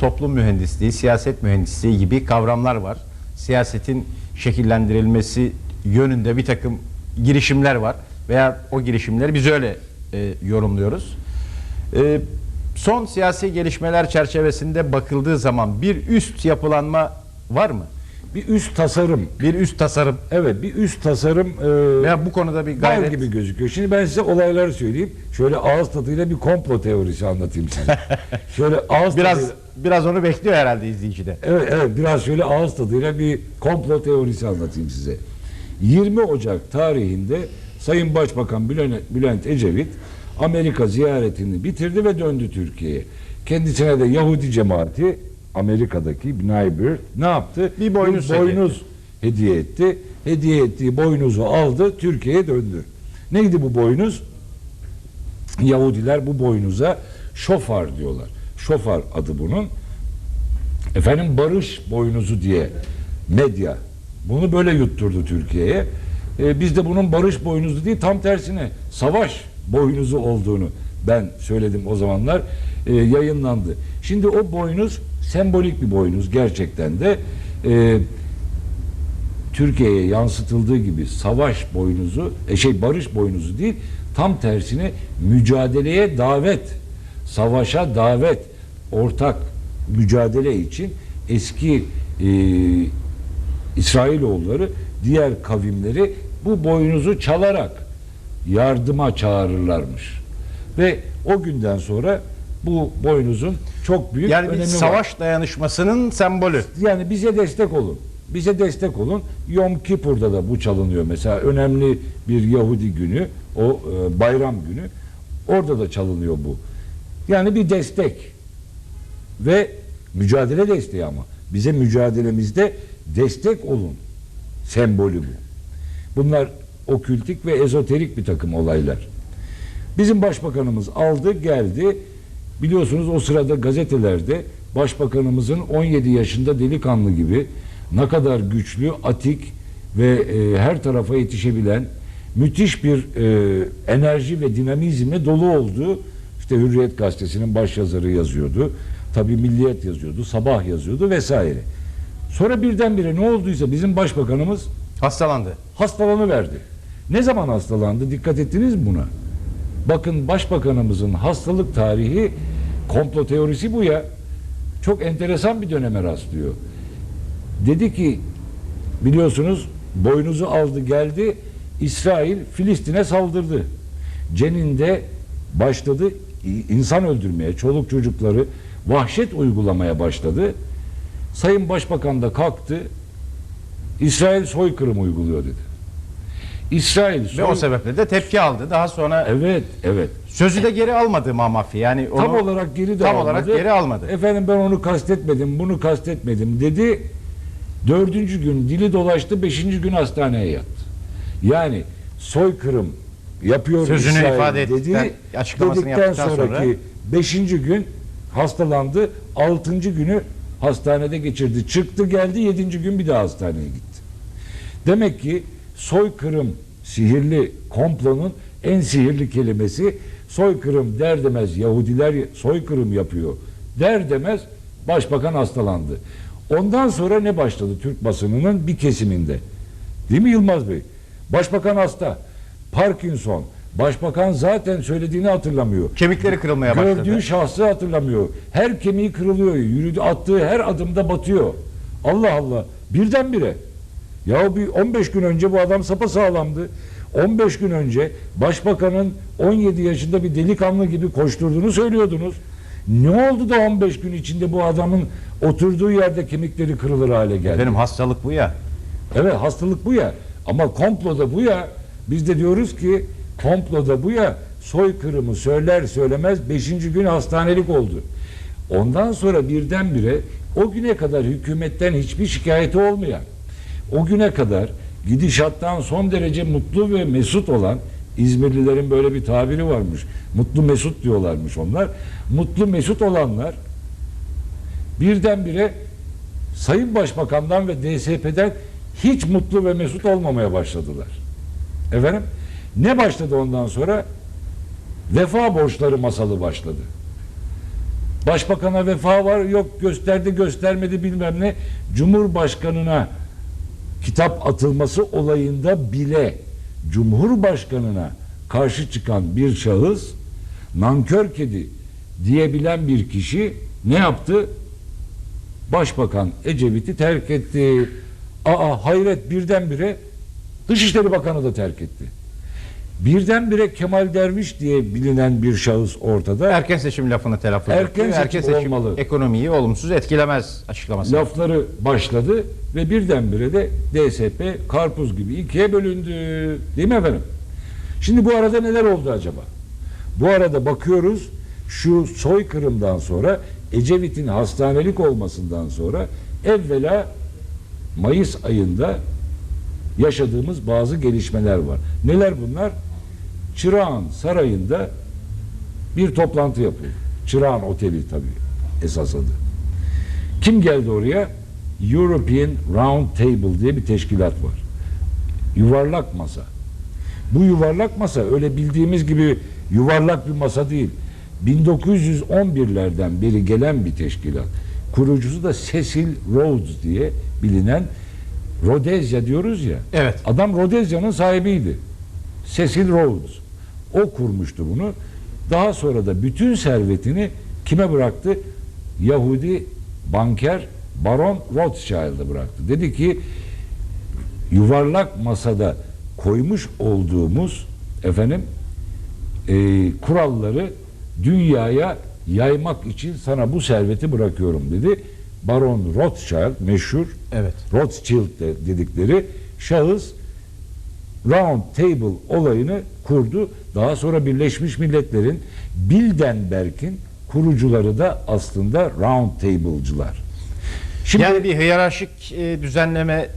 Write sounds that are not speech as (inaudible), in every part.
toplum mühendisliği, siyaset mühendisliği gibi kavramlar var. Siyasetin şekillendirilmesi yönünde bir takım girişimler var veya o girişimleri biz öyle e, yorumluyoruz. E, son siyasi gelişmeler çerçevesinde bakıldığı zaman bir üst yapılanma var mı? Bir üst tasarım. Bir üst tasarım Evet bir üst tasarım e, veya bu konuda bir gayret gibi gözüküyor. Şimdi ben size olayları söyleyeyim. Şöyle ağız tadıyla bir komplo teorisi anlatayım sana. (laughs) şöyle ağız biraz tadıyla, biraz onu bekliyor herhalde izleyici de. evet, evet biraz şöyle ağız tadıyla bir komplo teorisi anlatayım size. 20 Ocak tarihinde Sayın Başbakan Bülent, Ecevit Amerika ziyaretini bitirdi ve döndü Türkiye'ye. Kendisine de Yahudi cemaati Amerika'daki B'nai ne yaptı? Bir boynuz Bir boynuz hediye etti. Hediye ettiği boynuzu aldı, Türkiye'ye döndü. Neydi bu boynuz? Yahudiler bu boynuza şofar diyorlar. Şofar adı bunun. Efendim barış boynuzu diye medya bunu böyle yutturdu Türkiye'ye. Ee, biz de bunun barış boynuzu değil tam tersine savaş boynuzu olduğunu ben söyledim o zamanlar Ee, yayınlandı. Şimdi o boynuz sembolik bir boynuz gerçekten de Ee, Türkiye'ye yansıtıldığı gibi savaş boynuzu, e şey barış boynuzu değil, tam tersine mücadeleye davet, savaşa davet, ortak mücadele için eski e, İsrailoğulları diğer kavimleri bu boynuzu çalarak yardıma çağırırlarmış. Ve o günden sonra bu boynuzun çok büyük Yani önemi var. savaş dayanışmasının sembolü. Yani bize destek olun. Bize destek olun. Yom Kippur'da da bu çalınıyor mesela. Önemli bir Yahudi günü, o e, bayram günü. Orada da çalınıyor bu. Yani bir destek. Ve mücadele desteği ama. Bize mücadelemizde destek olun. Sembolü bu. Bunlar okültik ve ezoterik bir takım olaylar. Bizim başbakanımız aldı geldi. Biliyorsunuz o sırada gazetelerde başbakanımızın 17 yaşında delikanlı gibi ne kadar güçlü, atik ve e, her tarafa yetişebilen müthiş bir e, enerji ve dinamizmle dolu olduğu işte Hürriyet gazetesinin başyazarı yazıyordu. Tabii Milliyet yazıyordu, Sabah yazıyordu vesaire. Sonra birdenbire ne olduysa bizim başbakanımız Hastalandı. hastalanıverdi. Ne zaman hastalandı? Dikkat ettiniz mi buna? Bakın başbakanımızın hastalık tarihi komplo teorisi bu ya. Çok enteresan bir döneme rastlıyor. Dedi ki biliyorsunuz boynuzu aldı geldi İsrail Filistin'e saldırdı. Cenin'de başladı insan öldürmeye, çoluk çocukları vahşet uygulamaya başladı. Sayın Başbakan da kalktı. İsrail soykırım uyguluyor dedi. İsrail Ve soy... o sebeple de tepki aldı. Daha sonra Evet, evet. sözü de geri almadı Mamafi. Yani onu Tam olarak geri de tam almadı. olarak geri almadı. Efendim ben onu kastetmedim, bunu kastetmedim dedi. Dördüncü gün dili dolaştı, beşinci gün hastaneye yattı. Yani soykırım yapıyor Sözünü İsrail ifade dedi. ettikten- açıklamasını dedikten yaptıktan sonra- sonraki beşinci gün hastalandı. Altıncı günü hastanede geçirdi. Çıktı geldi, yedinci gün bir daha hastaneye gitti. Demek ki soykırım sihirli komplonun en sihirli kelimesi soykırım der demez Yahudiler soykırım yapıyor der demez başbakan hastalandı. Ondan sonra ne başladı Türk basınının bir kesiminde? Değil mi Yılmaz Bey? Başbakan hasta. Parkinson. Başbakan zaten söylediğini hatırlamıyor. Kemikleri kırılmaya başladı. Gördüğü şahsı hatırlamıyor. Her kemiği kırılıyor. Yürüdü, attığı her adımda batıyor. Allah Allah. Birdenbire. Ya bir 15 gün önce bu adam sapasağlamdı. 15 gün önce başbakanın 17 yaşında bir delikanlı gibi koşturduğunu söylüyordunuz. Ne oldu da 15 gün içinde bu adamın oturduğu yerde kemikleri kırılır hale geldi? Benim hastalık bu ya. Evet hastalık bu ya. Ama komplo da bu ya. Biz de diyoruz ki komplo da bu ya. Soykırımı söyler söylemez 5. gün hastanelik oldu. Ondan sonra birdenbire o güne kadar hükümetten hiçbir şikayeti olmayan, o güne kadar gidişattan son derece mutlu ve mesut olan İzmirlilerin böyle bir tabiri varmış. Mutlu mesut diyorlarmış onlar. Mutlu mesut olanlar birdenbire Sayın Başbakan'dan ve DSP'den hiç mutlu ve mesut olmamaya başladılar. Efendim ne başladı ondan sonra? Vefa borçları masalı başladı. Başbakana vefa var yok gösterdi göstermedi bilmem ne. Cumhurbaşkanına kitap atılması olayında bile Cumhurbaşkanına karşı çıkan bir şahıs nankör kedi diyebilen bir kişi ne yaptı? Başbakan Ecevit'i terk etti. Aa hayret birdenbire Dışişleri Bakanı da terk etti. Birdenbire Kemal Derviş diye bilinen bir şahıs ortada. Erken seçim lafını telaffuz Erken etti. seçim Erken seçim olmalı. ekonomiyi olumsuz etkilemez açıklaması. lafları başladı ve birdenbire de DSP karpuz gibi ikiye bölündü. Değil mi efendim? Şimdi bu arada neler oldu acaba? Bu arada bakıyoruz şu soykırımdan sonra Ecevit'in hastanelik olmasından sonra evvela Mayıs ayında yaşadığımız bazı gelişmeler var. Neler bunlar? Çırağan Sarayı'nda bir toplantı yapıldı. Çırağan Oteli tabii esas adı. Kim geldi oraya? European Round Table diye bir teşkilat var. Yuvarlak masa. Bu yuvarlak masa öyle bildiğimiz gibi yuvarlak bir masa değil. 1911'lerden beri gelen bir teşkilat. Kurucusu da Cecil Rhodes diye bilinen Rodezya diyoruz ya. Evet. Adam Rodezya'nın sahibiydi. Cecil Rhodes. O kurmuştu bunu. Daha sonra da bütün servetini kime bıraktı? Yahudi banker Baron Rothschild'a bıraktı. Dedi ki yuvarlak masada koymuş olduğumuz efendim e, kuralları dünyaya yaymak için sana bu serveti bırakıyorum dedi. Baron Rothschild meşhur Evet. Rothschild de dedikleri şahıs Round Table olayını kurdu. Daha sonra Birleşmiş Milletler'in Bilderberg'in kurucuları da aslında Round Table'cılar. Şimdi yani bir hiyerarşik e, düzenleme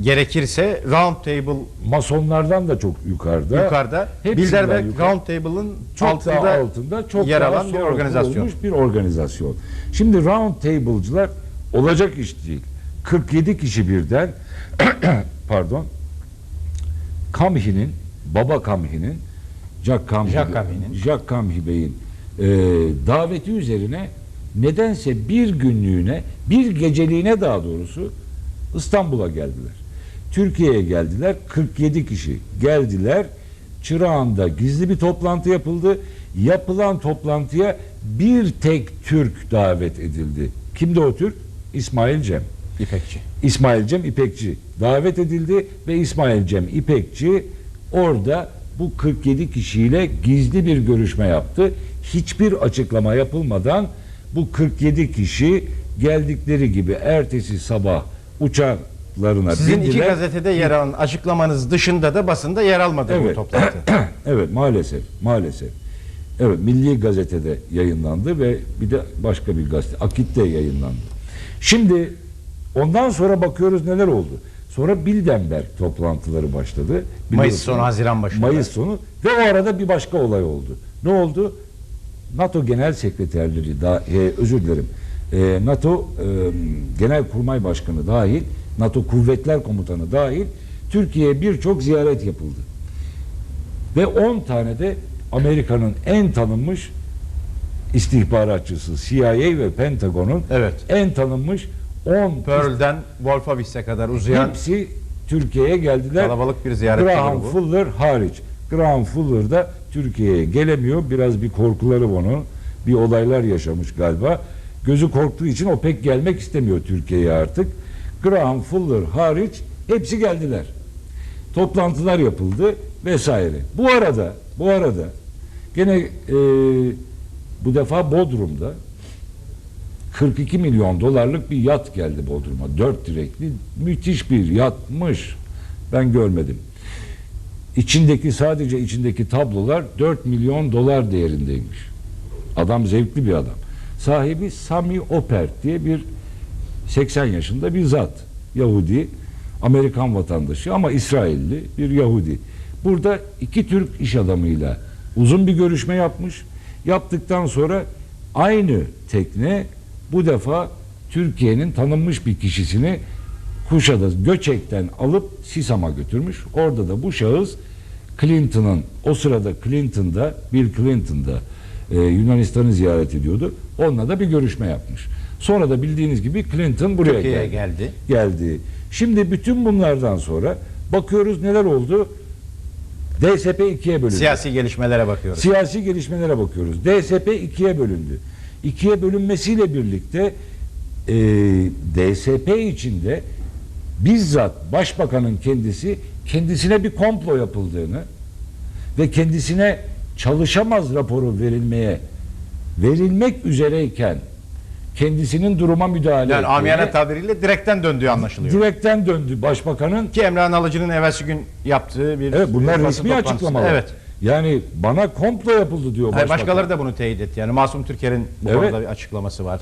gerekirse round table masonlardan da çok yukarıda. yukarıda Bilderberg yukarı. round table'ın çok altında, daha altında çok yer daha alan bir organizasyon. bir organizasyon. Şimdi round table'cılar olacak iş değil. 47 kişi birden (clears throat) pardon Kamhi'nin baba Kamhi'nin Jack Kamhi, Jack Kamhi'nin. Jack Kamhi Bey'in e, daveti üzerine nedense bir günlüğüne bir geceliğine daha doğrusu İstanbul'a geldiler. Türkiye'ye geldiler. 47 kişi geldiler. Çırağan'da gizli bir toplantı yapıldı. Yapılan toplantıya bir tek Türk davet edildi. Kimdi o Türk? İsmail Cem. İpekçi. İsmail Cem İpekçi davet edildi ve İsmail Cem İpekçi orada bu 47 kişiyle gizli bir görüşme yaptı. Hiçbir açıklama yapılmadan bu 47 kişi geldikleri gibi ertesi sabah uçaklarına Sizin iki bindiler. gazetede yer alan açıklamanız dışında da basında yer almadı bu Evet. toplantı. (clears throat) evet maalesef maalesef. Evet Milli Gazete'de yayınlandı ve bir de başka bir gazete Akit'te yayınlandı. Şimdi ondan sonra bakıyoruz neler oldu. Sonra Bilderberg toplantıları başladı. Mayıs Biliyorsunuz. sonu Haziran başında. Mayıs sonu ve o arada bir başka olay oldu. Ne oldu? NATO Genel Sekreterleri da e, özür dilerim. E, NATO e, Genel Kurmay Başkanı dahil, NATO Kuvvetler Komutanı dahil Türkiye'ye birçok ziyaret yapıldı. Ve 10 tane de Amerika'nın en tanınmış istihbaratçısı CIA ve Pentagon'un Evet. en tanınmış 10 Pearl'den Wolfowitz kadar uzayan Hepsi Türkiye'ye geldiler. Kalabalık bir ziyaretçi Graham grubu. Fuller hariç. Graham Fuller da Türkiye'ye gelemiyor. Biraz bir korkuları onu. Bir olaylar yaşamış galiba. Gözü korktuğu için o pek gelmek istemiyor Türkiye'ye artık. Graham Fuller hariç hepsi geldiler. Toplantılar yapıldı vesaire. Bu arada bu arada gene e, bu defa Bodrum'da 42 milyon dolarlık bir yat geldi Bodrum'a. Dört direkli müthiş bir yatmış. Ben görmedim. İçindeki sadece içindeki tablolar 4 milyon dolar değerindeymiş. Adam zevkli bir adam. Sahibi Sami Opert diye bir 80 yaşında bir zat. Yahudi, Amerikan vatandaşı ama İsrailli bir Yahudi. Burada iki Türk iş adamıyla uzun bir görüşme yapmış. Yaptıktan sonra aynı tekne bu defa Türkiye'nin tanınmış bir kişisini Kuşadası Göçek'ten alıp Sisam'a götürmüş. Orada da bu şahıs Clinton'ın o sırada Clinton'da Bill Clinton'da e, Yunanistan'ı ziyaret ediyordu. Onunla da bir görüşme yapmış. Sonra da bildiğiniz gibi Clinton buraya Türkiye'ye geldi. geldi. geldi. Şimdi bütün bunlardan sonra bakıyoruz neler oldu. DSP ikiye bölündü. Siyasi gelişmelere bakıyoruz. Siyasi gelişmelere bakıyoruz. DSP ikiye bölündü. İkiye bölünmesiyle birlikte e, DSP içinde bizzat başbakanın kendisi kendisine bir komplo yapıldığını ve kendisine çalışamaz raporu verilmeye verilmek üzereyken kendisinin duruma müdahale Yani amiyane tabiriyle direkten döndüğü anlaşılıyor. direkten döndü başbakanın Ki Emrah Alıcı'nın evvelsi gün yaptığı bir Evet bunlar resmi açıklamalar. Evet. Yani bana komplo yapıldı diyor Hayır, başbakan. başkaları da bunu teyit etti. Yani Masum Türker'in bu Evet. konuda bir açıklaması var.